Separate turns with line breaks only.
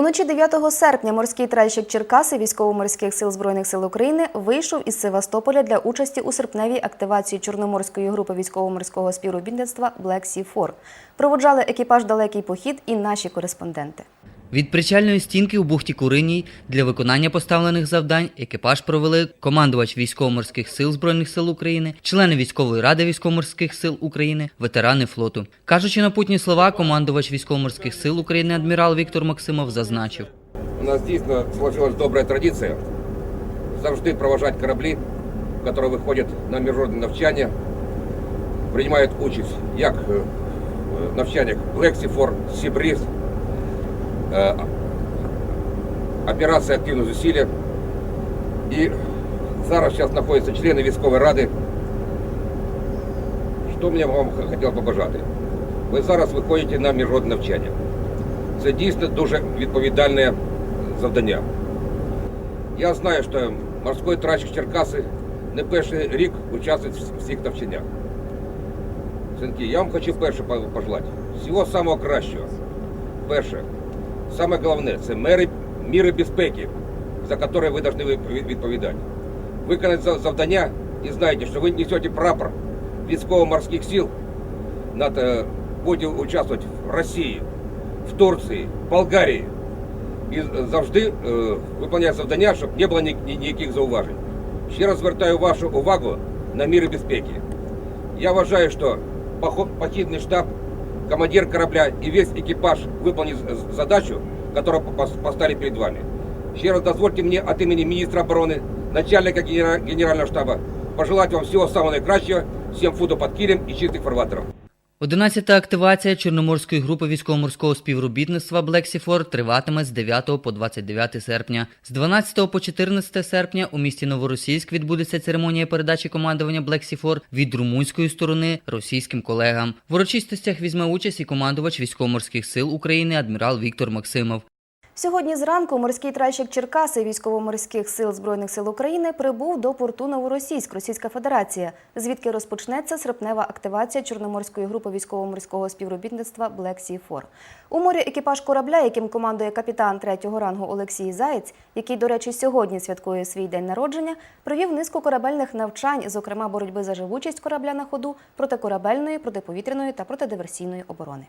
Уночі 9 серпня морський тральщик Черкаси військово-морських сил Збройних сил України вийшов із Севастополя для участі у серпневій активації Чорноморської групи військово-морського співробітництва Black Sea 4 Проводжали екіпаж далекий похід і наші кореспонденти.
Від причальної стінки у бухті Куриній для виконання поставлених завдань екіпаж провели командувач військово-морських сил Збройних сил України, члени військової ради військово-морських сил України, ветерани флоту. Кажучи напутні слова, командувач військово-морських сил України адмірал Віктор Максимов зазначив.
У нас дійсно сложилась добра традиція завжди проважати кораблі, які виходять на міжнародне навчання, приймають участь як е, в навчаннях Black Sea 4, Sea Breeze, е, операція активне зусилля. І зараз зараз знаходяться члени військової ради. Що мені вам хотів побажати? Ви зараз виходите на міжнародне навчання. Це дійсно дуже відповідальне завдання. Я знаю, що морський тральщик Черкаси не перший рік участвує в всіх навчаннях. Синки, я вам хочу перше пожелати. Всього самого кращого. Перше, саме головне це мери, міри безпеки, за які ви повинні ви- відповідати. Виконати за- завдання і знаєте, що ви несете прапор військово-морських сил, надо будете участвувати в Росії, в Турції, в Болгарії. І завжди е, виконувати завдання, щоб не було ні- ні- ніяких зауважень. Ще раз звертаю вашу увагу на міри безпеки. Я вважаю, що поход- похідний штаб, командир корабля і весь екіпаж виконали з- задачу, яку пос- поставили перед вами. Ще раз дозвольте мені від імені міністра оборони, начальника генера- генерального штабу, пожелати вам всього самого найкращого, всім фуду під килем і чистих фарватерів.
Одинадцята активація Чорноморської групи військово-морського співробітництва Блексіфор триватиме з 9 по 29 серпня. З 12 по 14 серпня у місті Новоросійськ відбудеться церемонія передачі командування Блексіфор від румунської сторони російським колегам. В урочистостях візьме участь і командувач військово-морських сил України адмірал Віктор Максимов.
Сьогодні зранку морський тральщик Черкаси військово-морських сил Збройних сил України прибув до порту Новоросійськ, Російська Федерація, звідки розпочнеться серпнева активація Чорноморської групи військово-морського співробітництва Black Sea 4 У морі екіпаж корабля, яким командує капітан третього рангу Олексій Заєць, який, до речі, сьогодні святкує свій день народження, провів низку корабельних навчань, зокрема боротьби за живучість корабля на ходу, протикорабельної, протиповітряної та протидиверсійної оборони.